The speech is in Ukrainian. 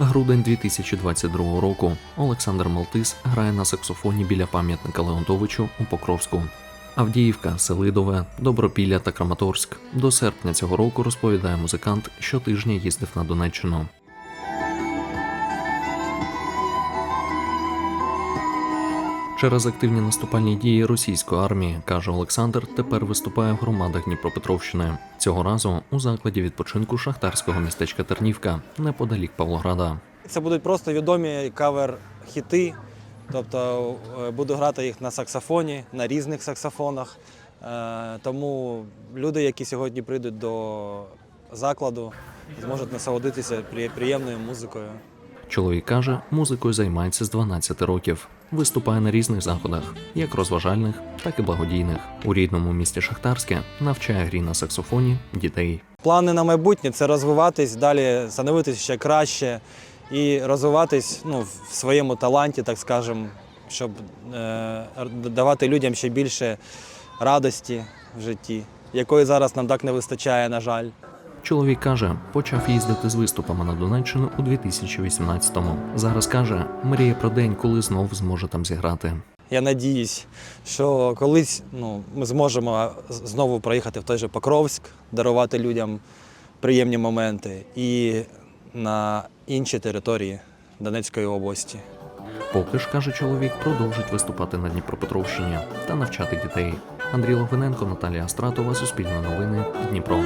Грудень 2022 року. Олександр Малтис грає на саксофоні біля пам'ятника Леонтовичу у Покровську. Авдіївка, Селидове, Добропілля та Краматорськ. До серпня цього року розповідає музикант, щотижня їздив на Донеччину. Через активні наступальні дії російської армії, каже Олександр, тепер виступає в громадах Дніпропетровщини. Цього разу у закладі відпочинку шахтарського містечка Тернівка неподалік Павлограда. Це будуть просто відомі кавер-хіти. Тобто е, буду грати їх на саксофоні, на різних саксофонах. Е, Тому люди, які сьогодні прийдуть до закладу, зможуть насолодитися при- приємною музикою. Чоловік каже, музикою займається з 12 років. Виступає на різних заходах, як розважальних, так і благодійних. У рідному місті Шахтарське навчає грі на саксофоні дітей. Плани на майбутнє це розвиватись, далі становитися ще краще і розвиватись ну, в своєму таланті, так скажемо, щоб е, давати людям ще більше радості в житті, якої зараз нам так не вистачає, на жаль. Чоловік каже, почав їздити з виступами на Донеччину у 2018-му. Зараз каже, мріє про день, коли знов зможе там зіграти. Я надіюсь, що колись ну, ми зможемо знову проїхати в той же Покровськ, дарувати людям приємні моменти і на інші території Донецької області. Поки ж каже чоловік, продовжить виступати на Дніпропетровщині та навчати дітей. Андрій Логвиненко, Наталія Астратова, Суспільне новини, Дніпро.